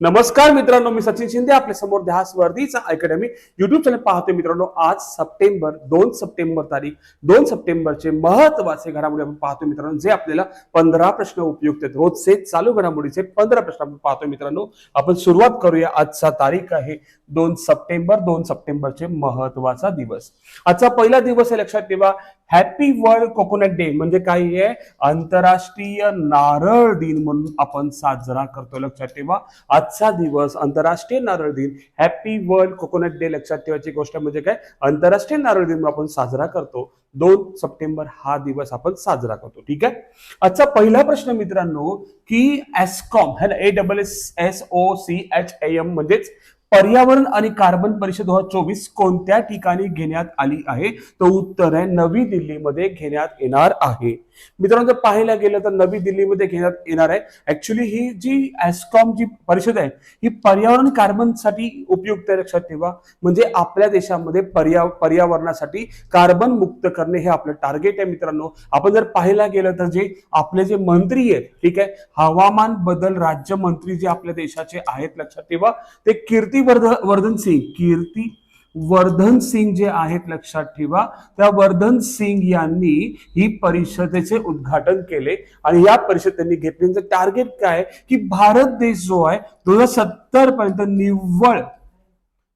नमस्कार मित्रांनो मी सचिन शिंदे आपल्यासमोर ध्यास वर्धीचा अकॅडमी युट्यूब चॅनल पाहतोय मित्रांनो. आज सप्टेंबर दोन सप्टेंबर तारीख दोन सप्टेंबरचे महत्त्वाचे घडामोडी आपण पाहतोय मित्रांनो जे आपल्याला पंधरा प्रश्न उपयुक्त आहेत. रोजचे चालू घडामोडीचे पंधरा प्रश्न आपण पाहतोय मित्रांनो. आपण सुरुवात करूया. आजचा तारीख आहे दोन सप्टेंबर दोन सप्टेंबरचे महत्त्वाचा दिवस. आजचा पहिला दिवस आहे लक्षात ठेवा. हॅपी वर्ल्ड कोकोनट डे म्हणजे काय आहे आंतरराष्ट्रीय नारळ दिन म्हणून आपण साजरा करतो लक्षात ठेवा. आजचा दिवस आंतरराष्ट्रीय नारळ दिन. हॅपी वर्ल्ड कोकोनट डे लक्षात ठेवायची गोष्ट म्हणजे काय? आंतरराष्ट्रीय नारळ दिन म्हणून आपण साजरा करतो. दोन सप्टेंबर हा दिवस आपण साजरा करतो. ठीक आहे? आजचा पहिला प्रश्न मित्रांनो की एसकॉम है ना? A double S S O C H M म्हणजेच पर्यावरण आणि कार्बन परिषद दोन हजार चोवीस कोणत्या ठिकाणी घेण्यात आली आहे? तो उत्तर आहे नवी दिल्लीमध्ये घेण्यात येणार आहे. मित्रांनो जर पाहायला गेलं तर नवी दिल्लीमध्ये घेण्यात येणार आहे. ऍक्च्युली ही जी एस्कॉम जी परिषद आहे ही पर्यावरण कार्बनसाठी उपयुक्त आहे लक्षात ठेवा. म्हणजे आपल्या देशामध्ये पर्या पर्यावरणासाठी कार्बन मुक्त करणे हे आपलं टार्गेट आहे मित्रांनो. आपण जर पाहायला गेलं तर जे आपले जे मंत्री आहेत ठीक आहे हवामान बदल राज्यमंत्री जे आपल्या देशाचे आहेत लक्षात ठेवा. ते कीर्ती कीर्ती वर्धन सिंग कीर्ती वर्धन सिंग जे आहेत लक्षात ठेवा. त्या वर्धन सिंग यांनी ही परिषदेचे उद्घाटन केले आणि या परिषद त्यांनी घेतली. टार्गेट काय? की भारत देश जो आहे दोन हजार सत्तर पर्यंत निव्वळ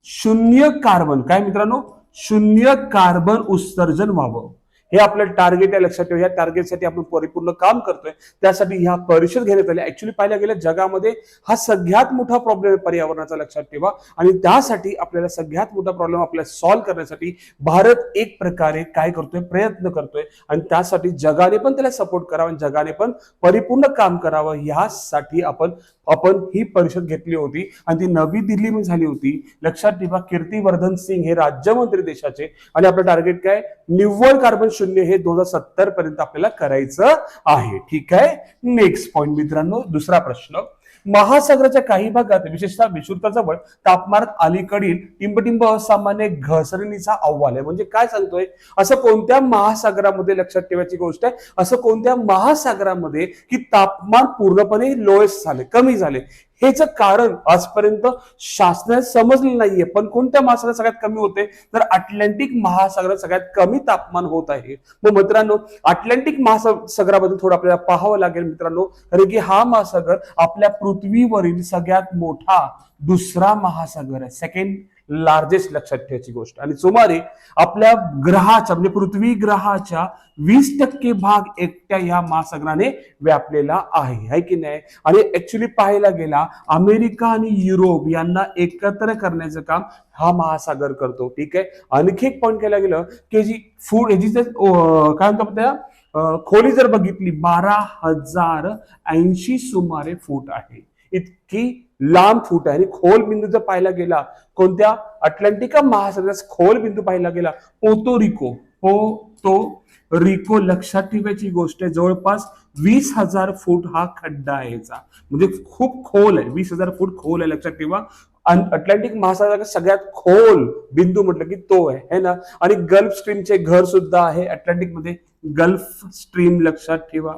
शून्य कार्बन काय मित्रांनो? शून्य कार्बन उत्सर्जन व्हावं. हे आपलं टार्गेट आहे लक्षात ठेवा या टार्गेटसाठी आपण परिपूर्ण काम करतोय. त्यासाठी ह्या परिषद घेण्यात आली. ऍक्च्युली पाहायला गेलं जगामध्ये हा सगळ्यात मोठा प्रॉब्लेम आहे पर्यावरणाचा लक्षात ठेवा. आणि त्यासाठी आपल्याला सगळ्यात मोठा प्रॉब्लेम आपल्याला सॉल्व्ह करण्यासाठी भारत एक प्रकारे काय करतोय? प्रयत्न करतोय. आणि त्यासाठी जगाने पण त्याला सपोर्ट करावा आणि जगाने पण परिपूर्ण काम करावं यासाठी आपण आपण ही परिषद घेतली होती. आणि ती नवी दिल्लीमध्ये झाली होती. लक्षात ठेवा कीर्तिवर्धन सिंग हे राज्यमंत्री देशाचे. आणि आपलं टार्गेट काय? निव्वळ कार्बन शून्य हे दोन हजार सत्तर पर्यंत आपल्याला करायचं आहे. ठीक आहे? नेक्स्ट पॉइंट मित्रांनो दुसरा प्रश्न. महासागराच्या काही भागात विशेषतः विषुवताजवळ तापमानात अलीकडील टिंबटिंब असामान्य घसरणीचा अहवाल आहे. म्हणजे काय सांगतोय? असं कोणत्या महासागरामध्ये लक्षात ठेवायची गोष्ट आहे असं कोणत्या महासागरामध्ये की तापमान पूर्णपणे लोएस्ट झाले कमी झाले? हेच कारण आजपर्यंत शासनाने समजलं नाहीये. पण कोणत्या महासागरात सगळ्यात कमी होते? तर अटलांटिक महासागरात सगळ्यात कमी तापमान होत आहे. मग मित्रांनो अटलांटिक महासागराबद्दल थोडं आपल्याला पाहावं लागेल मित्रांनो. कारण की हा महासागर आपल्या पृथ्वीवरील सगळ्यात मोठा दुसरा महासागर आहे. सेकंड लार्जेस्ट लक्षात ठेवायची गोष्ट. आणि सुमारे आपल्या ग्रहाच्या म्हणजे पृथ्वी ग्रहाच्या वीस टक्के भाग एकट्या या महासागराने व्यापलेला आहे. है की नाही? आणि ऍक्च्युली पाहायला गेला अमेरिका आणि युरोप यांना एकत्र करण्याचं काम हा महासागर करतो. ठीक आहे? आणखी एक पॉईंट केला गेलं की जी फूड ह्याची जर, काय म्हणतो आपल्या खोली जर बघितली बारा हजार ऐंशी सुमारे फूट आहे. इतकी लांब फूट आहे. आणि खोल बिंदू जर पाहायला गेला कोणत्या? अटलांटिका महासागरात खोल बिंदू पाहायला गेला. पोतो रिको. पोतो रिको लक्षात ठेवायची गोष्ट आहे. जवळपास वीस हजार फूट हा खड्डा आहे याचा. म्हणजे खूप खोल आहे. वीस हजार फूट खोल आहे लक्षात ठेवा. अटलांटिक महासागराचा सगळ्यात खोल बिंदू म्हटलं की तो आहे. है ना? आणि गल्फ स्ट्रीमचे घर सुद्धा आहे अटलांटिकमध्ये गल्फ स्ट्रीम लक्षात ठेवा.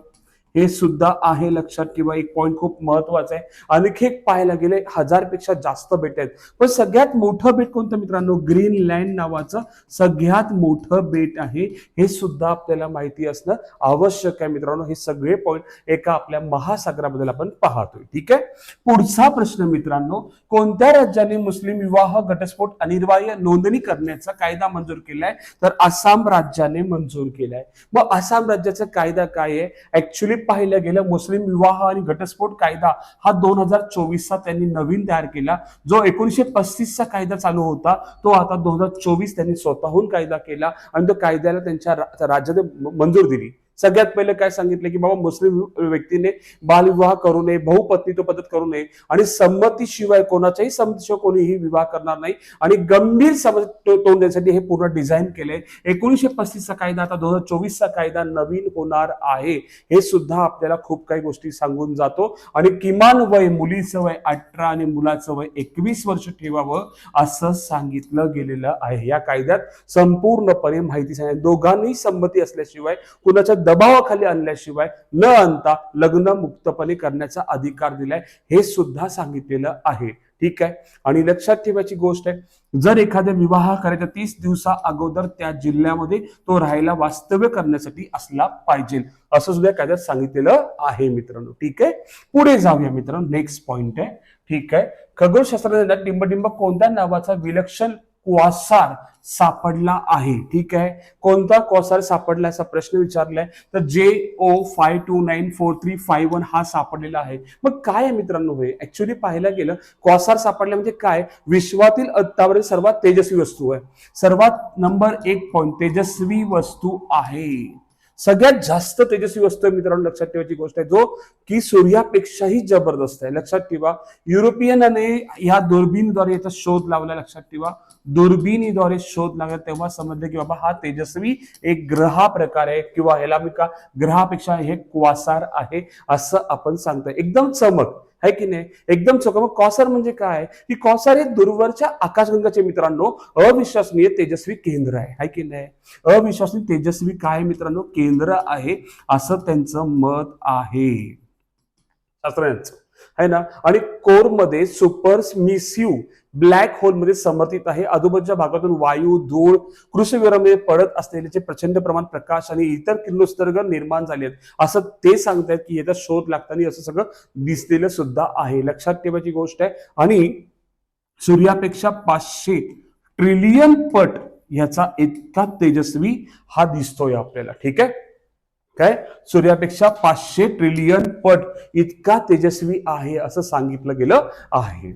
हे सुद्धा आहे लक्षात ठेवा. एक पॉईंट खूप महत्त्वाचा आहे. आणखी एक पाहायला गेले हजारपेक्षा जास्त बेट आहेत. पण सगळ्यात मोठं बेट कोणतं मित्रांनो? ग्रीनलँड नावाचं सगळ्यात मोठं बेट आहे. हे सुद्धा आपल्याला माहिती असणं आवश्यक आहे मित्रांनो. हे सगळे पॉईंट एका आपल्या महासागराबद्दल आपण पाहतोय. ठीक आहे? पुढचा प्रश्न मित्रांनो कोणत्या राज्याने मुस्लिम विवाह घटस्फोट अनिवार्य नोंदणी करण्याचा कायदा मंजूर केलाय? तर आसाम राज्याने मंजूर केलाय. मग आसाम राज्याचा कायदा काय आहे? ऍक्च्युली पाहिलं गेलं मुस्लिम विवाह आणि घटस्फोट कायदा हा दोन हजार चोवीसचा त्यांनी नवीन तयार केला. जो एकोणीशे पस्तीसचा कायदा चालू होता तो आता दोन हजार चोवीस त्यांनी स्वतःहून कायदा केला आणि तो कायद्याला त्यांच्या राज्यात राज्याने मंजूर दिली. सगळ्यात पहिले काय सांगितलं की बाबा मुस्लिम व्यक्तीने बालविवाह करू नये बहुपत्नीत्व पद्धत करू नये आणि संमतीशिवाय कोणाच्याही संमतीशिवाय कोणीही विवाह करणार नाही. आणि गंभीर समज तो- तोंड देण्यासाठी हे पूर्ण डिझाईन केले एकोणीशे पस्तीसचा कायदा आता दोन हजार चोवीसचा कायदा नवीन होणार आहे. हे सुद्धा आपल्याला खूप काही गोष्टी सांगून जातो. आणि किमान वय मुलीचं वय अठरा आणि मुलाचं वय एकवीस वर्ष ठेवावं असं सांगितलं गेलेलं आहे. या कायद्यात संपूर्णपणे माहिती सांगितली. दोघांनी संमती असल्याशिवाय कुणाच्या दबावाखाली आणल्याशिवाय न आणता लग्न मुक्तपणे करण्याचा अधिकार दिलाय हे सुद्धा सांगितलेलं आहे. ठीक आहे? आणि लक्षात ठेवायची गोष्ट आहे जर एखाद्या विवाह करायच्या तीस दिवसा अगोदर त्या जिल्ह्यामध्ये तो राहायला वास्तव्य करण्यासाठी असला पाहिजे असं सुद्धा कायद्यात सांगितलेलं आहे मित्रांनो. ठीक आहे? पुढे जाऊया मित्रांनो नेक्स्ट पॉइंट आहे. ठीक आहे? खगोलशास्त्रज्ञांना टिंबटिंब कोणत्या नावाचा विलक्षण क्वासार सापडला आहे. ठीक आहे? कोणता क्वासार सापडला असा प्रश्न विचारलाय. तर J O five two nine four three five one हा सापडलेला आहे. मग काय आहे मित्रांनो हे? ऍक्च्युली पाहायला गेलं क्वासार सापडला म्हणजे काय? विश्वातील आतावरील सर्वात तेजस्वी वस्तू आहे. सर्वात नंबर एक पॉईंट तेजस्वी वस्तू आहे. सगळ्यात जास्त तेजस्वी वस्तू आहे मित्रांनो लक्षात ठेवायची गोष्ट आहे. जो की सूर्यापेक्षाही जबरदस्त आहे. लक्षात ठेवा. युरोपियनने या दुर्बीनद्वारे याचा शोध लावला लक्षात ठेवा. दुर्बिणीद्वारे शोध लागला तेव्हा समजलं की बाबा हा तेजस्वी एक ग्रहा प्रकार आहे किंवा ह्याला मी का ग्रहापेक्षा हे क्वासार आहे असं आपण सांगतोय. एकदम चमक है की नाही? एकदम चमक. मग कॉसर म्हणजे काय? की कॉसर हे दूरवरच्या आकाशगंगाचे मित्रांनो अविश्वसनीय तेजस्वी केंद्र आहे है की नाही? अविश्वसनीय तेजस्वी काय मित्रांनो? केंद्र आहे असं त्यांचं मत आहे. शास्त्रज्ञांचं है ना? आणि कोरमध्ये सुपरमिसिव्ह ब्लॅक होलमध्ये समर्थित आहे. आजूबाजूच्या भागातून वायू धूळ कृषीविरामध्ये पडत असलेल्याचे प्रचंड प्रमाण प्रकाश आणि इतर किरणोत्सर्ग निर्माण झाले आहेत. असं ते सांगतायत की याचा शोध लागताना असं सगळं दिसलेलं सुद्धा आहे. लक्षात ठेवायची गोष्ट आहे. आणि सूर्यापेक्षा पाचशे ट्रिलियन पट याचा इतका तेजस्वी हा दिसतोय आपल्याला. ठीक आहे? काय? सूर्यापेक्षा पाचशे ट्रिलियन पट इतका तेजस्वी आहे असं सांगितलं गेलं आहे.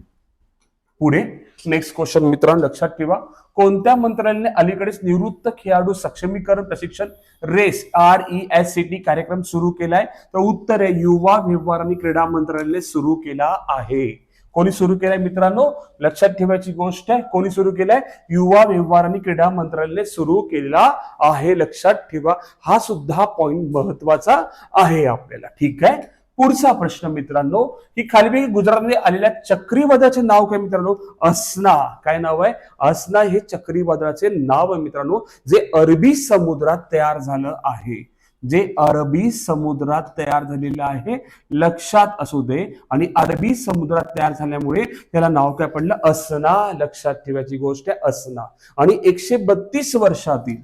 पुढे नेक्स्ट क्वेश्चन मित्रांनो लक्षात ठेवा. कोणत्या मंत्रालयाने अलीकडेच निवृत्त खेळाडू सक्षमीकरण प्रशिक्षण reset R E S C T कार्यक्रम सुरू केलाय? तर उत्तर आहे युवा व्यवहार आणि क्रीडा मंत्रालयाने सुरू केला आहे. कोणी सुरू केलाय मित्रांनो? लक्षात ठेवायची गोष्ट आहे कोणी सुरू केलाय? युवा व्यवहार आणि क्रीडा मंत्रालयाने सुरू केलेला आहे. लक्षात ठेवा हा सुद्धा पॉइंट महत्त्वाचा आहे आपल्याला. ठीक आहे? पुढचा प्रश्न मित्रांनो की खालीपैकी गुजरातमध्ये आलेल्या चक्रीवादळाचे नाव काय मित्रांनो? असना. काय नाव आहे? असना हे चक्रीवादळाचे नाव आहे मित्रांनो जे अरबी समुद्रात तयार झालं आहे. जे अरबी समुद्रात तयार झालेलं आहे लक्षात असू दे. आणि अरबी समुद्रात तयार झाल्यामुळे त्याला नाव काय पडलं? असना. लक्षात ठेवायची गोष्ट आहे असना. आणि एकशे बत्तीस वर्षातील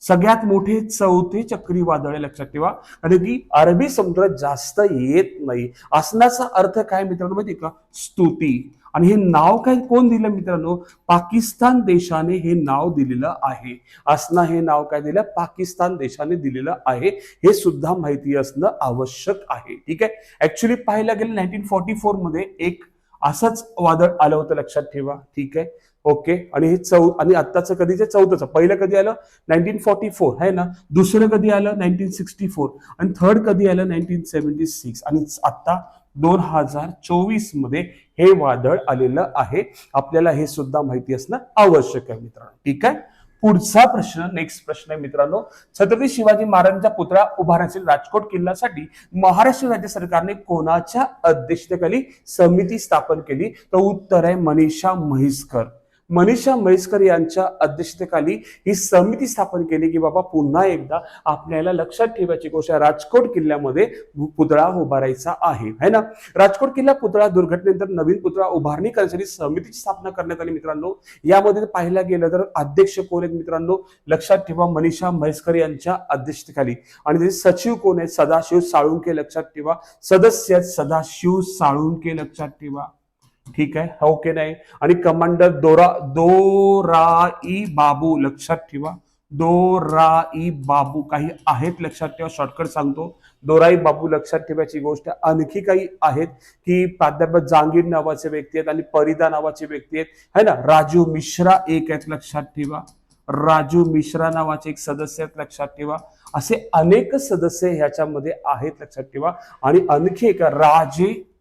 सगळ्यात मोठे चौथे चक्रीवादळ आहे लक्षात ठेवा. कारण की अरबी समुद्रात जास्त येत नाही. असण्याचा अर्थ काय मित्रांनो माहिती का? स्तुती. आणि हे नाव काय? कोण दिलं मित्रांनो? पाकिस्तान देशाने हे नाव दिलेलं आहे. असना हे नाव काय दिलं? पाकिस्तान देशाने दिलेलं आहे. हे सुद्धा माहिती असणं आवश्यक आहे. ठीक आहे? ऍक्च्युली पाहायला गेलं नाईन्टीन फोर्टी फोरमध्ये एक असंच वादळ आलं होतं लक्षात ठेवा. ठीक आहे? ओके आणि हे चौ आणि आत्ताचं कधीचे? चौथंच. पहिलं कधी आलं? नाईन्टीन फोर्टी फोर आहे ना? दुसरं कधी आलं? नाईन्टीन सिक्स्टी फोर आणि थर्ड कधी आलं? नाईन्टीन सेव्हन्टी सिक्स आणि आता दोन हजार चोवीसमध्ये हे वादळ आलेलं आहे. आपल्याला हे सुद्धा माहिती असणं आवश्यक आहे मित्रांनो. ठीक आहे? पुढचा प्रश्न नेक्स्ट प्रश्न आहे मित्रांनो. छत्रपती शिवाजी महाराजांचा पुतळा उभारण्यासाठी राजकोट किल्ल्यासाठी महाराष्ट्र राज्य सरकारने कोणाच्या अध्यक्षतेखाली समिती स्थापन केली? तर उत्तर आहे मनीषा म्हैसकर. मनीषा म्हैसकर यांच्या अध्यक्षतेखाली ही समिती स्थापन केली की बाबा पुन्हा एकदा आपल्याला लक्षात ठेवायची गोष्ट राजकोट किल्ल्यामध्ये पुतळा उभारायचा आहे. है ना? राजकोट किल्ला पुतळा दुर्घटनेनंतर नवीन पुतळा उभारणी करण्यासाठी समितीची स्थापना करण्यात आली मित्रांनो. यामध्ये पाहिलं गेलं तर अध्यक्ष कोण आहेत मित्रांनो? लक्षात ठेवा मनीषा म्हैसकर यांच्या अध्यक्षतेखाली. आणि त्याचे सचिव कोण आहेत? सदाशिव साळुंके लक्षात ठेवा. सदस्य आहेत सदाशिव साळुंके लक्षात ठेवा. ठीक आहे? हो नाही. आणि कमांडर दोरा दोराई बाबू लक्षात ठेवा. दोराई बाबू काही आहेत लक्षात ठेवा शॉर्टकट सांगतो. दोराई बाबू लक्षात ठेवायची गोष्ट आणखी काही आहेत की प्राध्यापक जांगीर नावाचे व्यक्ती आहेत आणि परिदा नावाचे व्यक्ती आहेत. है ना? राजू मिश्रा एक आहेत लक्षात ठेवा. राजू मिश्रा नावाचे एक सदस्य आहेत लक्षात ठेवा. असे अनेक सदस्य ह्याच्यामध्ये आहेत लक्षात ठेवा. आणि आणखी एक राजे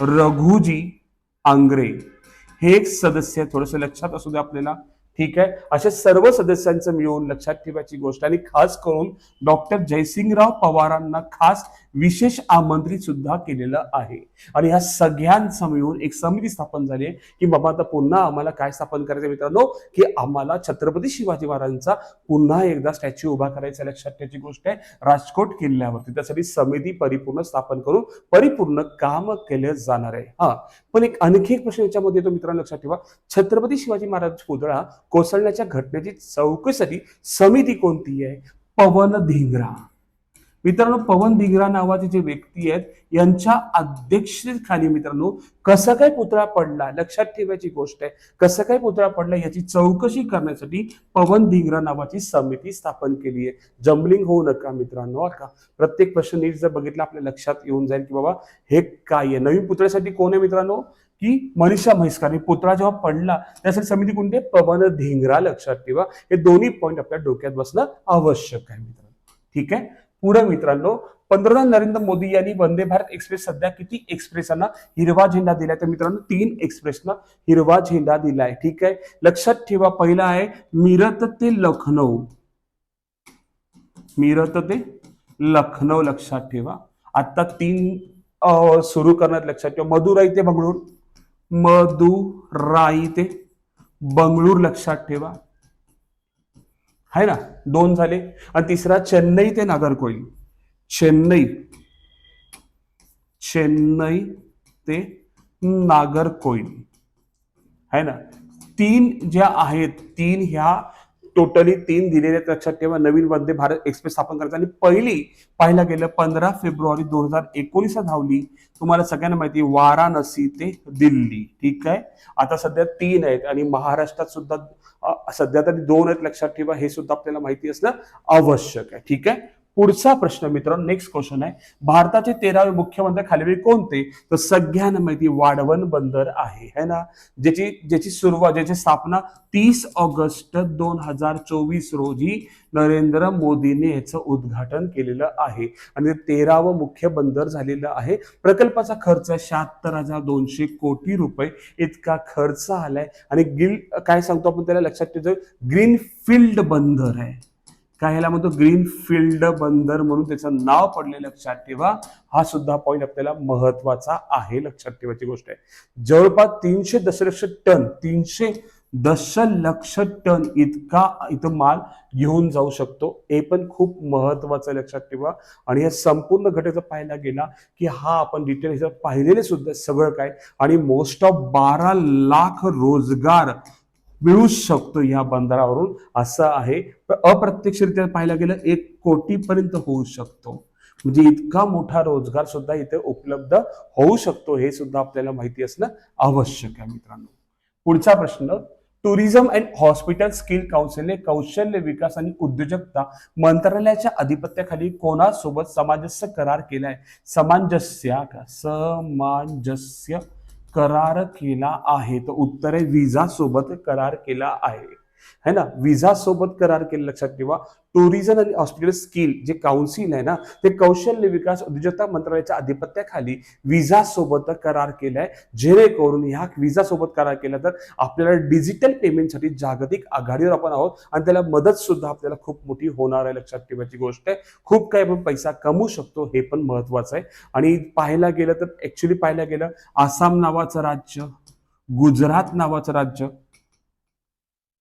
रघुजी आंग्रे. हे एक सदस्य थोडस लक्षात असू दे आपल्याला. ठीक आहे? अशा सर्व सदस्यांचं मिळून लक्षात ठेवायची गोष्ट. आणि खास करून डॉक्टर जयसिंगराव पवारांना खास विशेष आमंत्रित सुद्धा केलेलं आहे. आणि ह्या सगळ्यांचं मिळून एक समिती स्थापन झाली आहे की बाबा आता पुन्हा आम्हाला काय स्थापन करायचं मित्रांनो? की आम्हाला छत्रपती शिवाजी महाराजांचा पुन्हा एकदा स्टॅच्यू उभा करायचा लक्षात ठेवायची गोष्ट आहे. राजकोट किल्ल्यावरती त्यासाठी समिती परिपूर्ण स्थापन करून परिपूर्ण काम केलं जाणार आहे. हा. पण एक आणखी एक प्रश्न याच्यामध्ये येतो मित्रांनो लक्षात ठेवा. छत्रपती शिवाजी महाराज पुतळा कोसळण्याच्या घटनेची चौकशीसाठी समिती कोणती आहे? पवन धिंगरा. मित्रांनो पवन धिंगरा नावाचे जे व्यक्ती आहेत यांच्या अध्यक्षतेखाली मित्रांनो कसं काय पुतळा पडला? लक्षात ठेवायची गोष्ट आहे कसं काय पुतळा पडला याची चौकशी करण्यासाठी पवन धिंगरा नावाची समिती स्थापन केली आहे. जम्बलिंग होऊ नका मित्रांनो का? प्रत्येक प्रश्न नीट जर बघितला आपल्या लक्षात येऊन जाईल की बाबा हे काय आहे? नवीन पुतळ्यासाठी कोण आहे मित्रांनो? की मनीषा म्हैसकर. आणि पुतळा जेव्हा पडला त्यासाठी समिती कोणते पवन धिंगरा लक्षात ठेवा. हे दोन्ही पॉईंट आपल्या डोक्यात बसणं आवश्यक आहे मित्रांनो. ठीक आहे? पुढे मित्रांनो पंतप्रधान नरेंद्र मोदी यांनी वंदे भारत एक्सप्रेस सध्या किती एक्सप्रेसांना हिरवा झेंडा दिलाय? तर मित्रांनो तीन एक्सप्रेसना हिरवा झेंडा दिलाय. ठीक आहे? लक्षात ठेवा पहिला आहे मिरत ते लखनौ. मिरत ते लखनौ लक्षात ठेवा. आता तीन सुरू करण्यात लक्षात ठेवा. मदुराई ते बंगळूर मदुराई ते बंगळूर लक्षात ठेवा. आहे ना? दोन झाले. आणि तिसरा चेन्नई ते नागरकोइल चेन्नई. चेन्नई ते नागरकोइल आहे ना? तीन ज्या आहेत तीन ह्या टोटली तीन दिलेले आहेत लक्षात ठेवा. नवीन वंदे भारत एक्सप्रेस स्थापन करायचं. आणि पहिली पाहायला गेलं पंधरा फेब्रुवारी दोन हजार एकोणीस धावली. तुम्हाला सगळ्यांना माहिती वाराणसी ते दिल्ली. ठीक आहे? आता सध्या तीन आहेत आणि महाराष्ट्रात सुद्धा सध्या तरी दोन आहेत लक्षात ठेवा. हे सुद्धा आपल्याला माहिती असणं आवश्यक आहे. ठीक आहे? पुढचा प्रश्न मित्रांनो नेक्स्ट क्वेश्चन आहे. भारताचे तेरावे मुख्यमंत्री खालील कोणते? तर सगळ्यांना माहिती वाढवण बंदर आहे है ना? ज्याची ज्याची सुरुवात ज्याची स्थापना तीस ऑगस्ट दोन हजार चोवीस रोजी नरेंद्र मोदीने याचं उद्घाटन केलेलं आहे. आणि तेरावं मुख्य बंदर झालेलं आहे. प्रकल्पाचा खर्च शहात्तर हजार दोनशे कोटी रुपये. इतका खर्च आलाय. आणि गिल काय सांगतो आपण त्याला? लक्षात ठेवतो ग्रीन फील्ड बंदर आहे. काय ह्याला म्हणतो ग्रीन फील्ड बंदर म्हणून त्याचं नाव पडले लक्षात ठेवा. हा सुद्धा पॉईंट आपल्याला महत्त्वाचा आहे लक्षात ठेवायची गोष्ट आहे. जवळपास तीनशे दशलक्ष टन तीनशे दशलक्ष टन इतका इथं माल घेऊन जाऊ शकतो. हे पण खूप महत्वाचं लक्षात ठेवा. आणि या संपूर्ण घटनेचं पाहायला गेला की हा आपण डिटेल ह्याच्यात पाहिलेले सुद्धा सगळं काय? आणि मोस्ट ऑफ बारा लाख रोजगार मिळू शकतो या बंदरावरून. असं आहे. अप्रत्यक्षरित्या पाहायला गेलं एक कोटीपर्यंत होऊ शकतो. म्हणजे इतका मोठा रोजगार सुद्धा इथे उपलब्ध होऊ शकतो हे सुद्धा आपल्याला माहिती असणं आवश्यक आहे मित्रांनो. पुढचा प्रश्न टुरिझम अँड हॉस्पिटल स्किल काउन्सिलने कौशल्य विकास आणि उद्योजकता मंत्रालयाच्या अधिपत्याखाली कोणासोबत सामंजस्य करार केलाय? सामंजस्य का? सामंजस्य करार केला आहे. तर उत्तर आहे विजा सोबत करार केला आहे. है ना? विजा सोबत करार केले लक्षात ठेवा. टुरिझम आणि हॉस्पिटल स्किल जे काउन्सिल आहे ना ते कौशल्य विकास उद्योजकता मंत्रालयाच्या अधिपत्याखाली विजा सोबत करार केलाय. जेणेकरून ह्या विजा सोबत करार केला तर आपल्याला डिजिटल पेमेंटसाठी जागतिक आघाडीवर आपण आहोत आणि त्याला मदत सुद्धा आपल्याला खूप मोठी होणार आहे लक्षात ठेवायची गोष्ट आहे. खूप काही आपण पैसा कमवू शकतो हे पण महत्वाचं आहे. आणि पाहायला गेलं तर ऍक्च्युली पाहायला गेलं आसाम नावाचं राज्य गुजरात नावाचं राज्य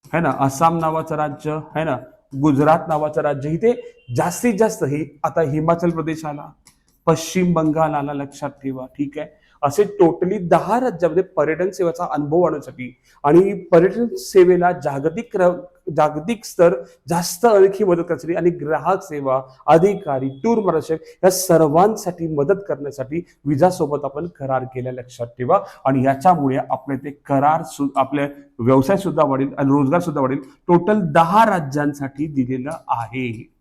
है ना? आसाम नावाचं राज्य है ना? गुजरात नावाचं राज्य इथे जास्तीत जास्त ही आता हिमाचल प्रदेश आला पश्चिम बंगाल आला लक्षात ठेवा ठीक आहे? असे टोटली दहा राज्यामध्ये पर्यटन सेवेचा अनुभव आणण्यासाठी आणि पर्यटन सेवेला जागतिक जागतिक स्तर जास्त आणखी मदत करण्यासाठी आणि ग्राहक सेवा अधिकारी टूर मार्गदर्शक या सर्वांसाठी मदत करण्यासाठी विजासोबत आपण करार केल्या लक्षात ठेवा. आणि याच्यामुळे आपले ते करार सु आपले व्यवसाय सुद्धा वाढेल आणि रोजगार सुद्धा वाढेल. टोटल दहा राज्यांसाठी दिलेलं आहे.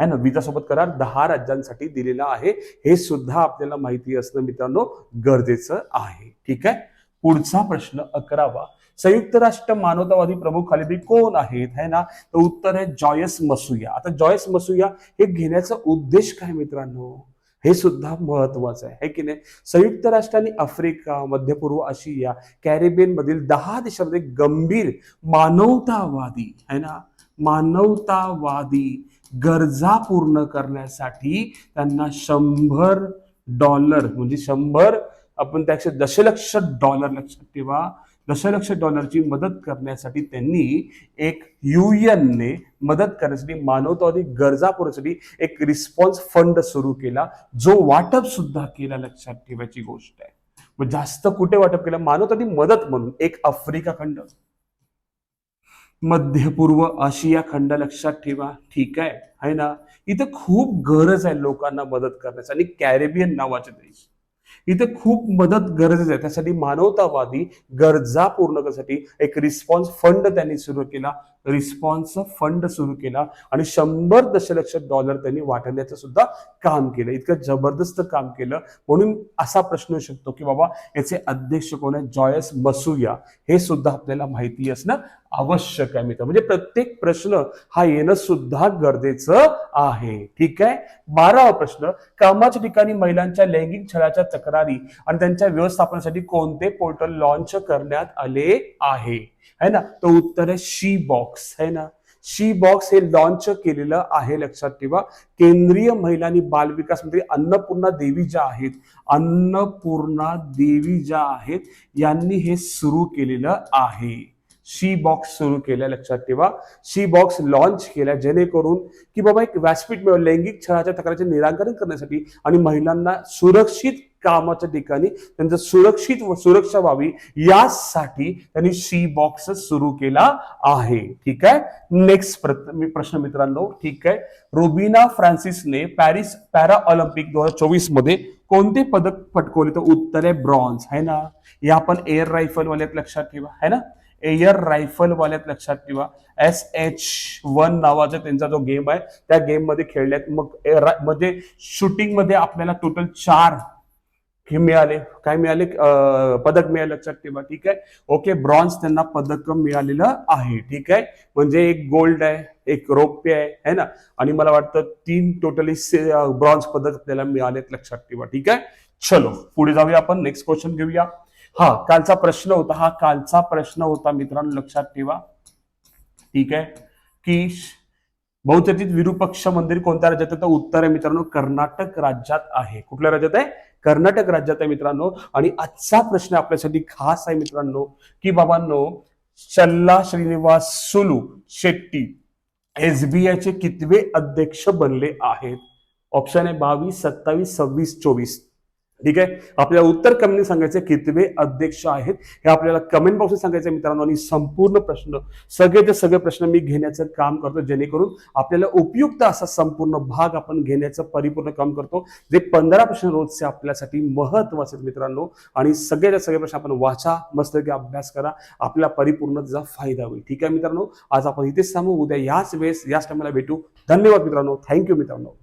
है ना? विजा सोबत करार दहा राज्यांसाठी दिलेला आहे. हे सुद्धा आपल्याला माहिती असणं मित्रांनो गरजेचं आहे. ठीक आहे? पुढचा प्रश्न अकरावा. संयुक्त राष्ट्र मानवतावादी प्रमुख खाली कोण आहेत है ना? तर उत्तर आहे जॉयस मसुया. आता जॉयस मसुया हे घेण्याचा उद्देश काय मित्रांनो? हे सुद्धा महत्वाचं आहे की नाही? संयुक्त राष्ट्रांनी आफ्रिका मध्य पूर्व आशिया कॅरेबियन मधील दहा देशांमध्ये गंभीर मानवतावादी है ना? मानवतावादी गरजा पूर्ण करण्यासाठी त्यांना शंभर डॉलर म्हणजे शंभर आपण त्यापेक्षा दशलक्ष डॉलर लक्षात ठेवा दशलक्ष डॉलरची मदत करण्यासाठी त्यांनी एक युएनने मदत करण्यासाठी मानवतावादी गरजा पुरवण्यासाठी एक रिस्पॉन्स फंड सुरू केला जो वाटप सुद्धा केला लक्षात ठेवायची गोष्ट आहे. मग जास्त कुठे वाटप केलं? मानवतावादी मदत म्हणून एक आफ्रिका खंड. मध्य पूर्व आशिया खंड लक्षात ठेवा. ठीक आहे आहे ना? इथं खूप गरज आहे लोकांना मदत करण्याची. आणि कॅरेबियन नावाचे देश. इथे खूप मदत गरजेचं आहे. त्यासाठी मानवतावादी गरजा पूर्ण करण्यासाठी एक रिस्पॉन्स फंड त्यांनी सुरू केला. रिस्पॉन्स फंड सुरू केला आणि शंभर दशलक्ष डॉलर त्यांनी वाटण्याचं सुद्धा काम केलं. इतकं जबरदस्त काम केलं. म्हणून असा प्रश्न येऊ शकतो की बाबा याचे अध्यक्ष कोण आहे जॉयस मसुया. हे सुद्धा आपल्याला माहिती असणं आवश्यक आहे मित्र. म्हणजे प्रत्येक प्रश्न हा येणं सुद्धा गरजेचं आहे. ठीक आहे? बारावा प्रश्न कामाच्या ठिकाणी महिलांच्या लैंगिक छळाच्या तक्रारी आणि त्यांच्या व्यवस्थापनासाठी कोणते पोर्टल लॉन्च करण्यात आले आहे? है ना? तो उत्तर आहे शी बॉक्स. है ना? शी बॉक्स हे लॉन्च केलेलं आहे लक्षात ठेवा. केंद्रीय महिला आणि बालविकास मंत्री अन्नपूर्णा देवी ज्या आहेत अन्नपूर्णा देवी ज्या आहेत यांनी हे सुरू केलेलं आहे. शी बॉक्स सुरू केल्या लक्षात ठेवा. शी बॉक्स लॉन्च केल्या जेणेकरून की बाबा एक व्यासपीठ लैंगिक छळाच्या तक्रारीचे निराकरण करण्यासाठी आणि महिलांना सुरक्षित कामाच्या ठिकाणी त्यांचं सुरक्षित व सुरक्षा व्हावी यासाठी त्यांनी सी बॉक्स सुरू केला आहे. ठीक आहे? नेक्स्ट प्रश्न मित्रांनो ठीक आहे? रुबिना फ्रान्सिसने पॅरिस पॅरा ऑलिम्पिक दोन हजार चोवीसमध्ये कोणते पदक पटकवले? तर उत्तर आहे ब्रॉन्झ. है ना? या आपण एअर रायफल वाल्यात लक्षात ठेवा. है ना? एअर रायफल वाल्यात लक्षात ठेवा. एस एच वन नावाचा त्यांचा जो गेम आहे त्या गेममध्ये खेळल्यात. मग म्हणजे शूटिंगमध्ये आपल्याला टोटल चार हे मिळाले. काय मिळाले? पदक मिळालं लक्षात ठेवा ठीक आहे? ओके ब्रॉन्झ त्यांना पदक मिळालेलं आहे. ठीक आहे? म्हणजे एक गोल्ड आहे एक रौप्य आहे है ना? आणि मला वाटतं तीन टोटली ब्रॉन्झ पदक आपल्याला मिळालेत लक्षात ठेवा ठीक आहे? चलो पुढे जाऊया आपण. नेक्स्ट क्वेश्चन घेऊया. हा कालचा प्रश्न होता. हा कालचा प्रश्न होता मित्रांनो लक्षात ठेवा. ठीक आहे? की बहुचर्चित विरूपक्ष मंदिर कोणत्या राज्यात आहे? तर उत्तर आहे मित्रांनो कर्नाटक राज्यात आहे. कुठल्या राज्यात आहे? कर्नाटक राज्यात आहे मित्रांनो. आणि आजचा प्रश्न आपल्यासाठी खास आहे मित्रांनो की बाबांनो चल्ला श्रीनिवास सुलू शेट्टी एसबीआयचे कितवे अध्यक्ष बनले आहेत? ऑप्शन आहे बावीस सत्तावीस सव्वीस चोवीस. ठीक आहे? आपल्याला उत्तर कमेंट सांगायचे कितवे अध्यक्ष आहेत? हे आपल्याला कमेंट बॉक्समध्ये सांगायचं मित्रांनो आणि संपूर्ण प्रश्न सगळेचे सगळे प्रश्न मी घेण्याचं काम करतो जेणेकरून आपल्याला उपयुक्त असा संपूर्ण भाग आपण घेण्याचं परिपूर्ण काम करतो. जे पंधरा प्रश्न रोजचे आपल्यासाठी महत्त्वाचे आहेत मित्रांनो. आणि सगळ्याचे सगळे प्रश्न आपण वाचा मस्तपैकी अभ्यास करा. आपल्या परिपूर्ण त्याचा फायदा होईल. ठीक आहे मित्रांनो? आज आपण इथेच थांबू. उद्या याच वेळेस याच टायमाला भेटू. धन्यवाद मित्रांनो. थँक्यू मित्रांनो.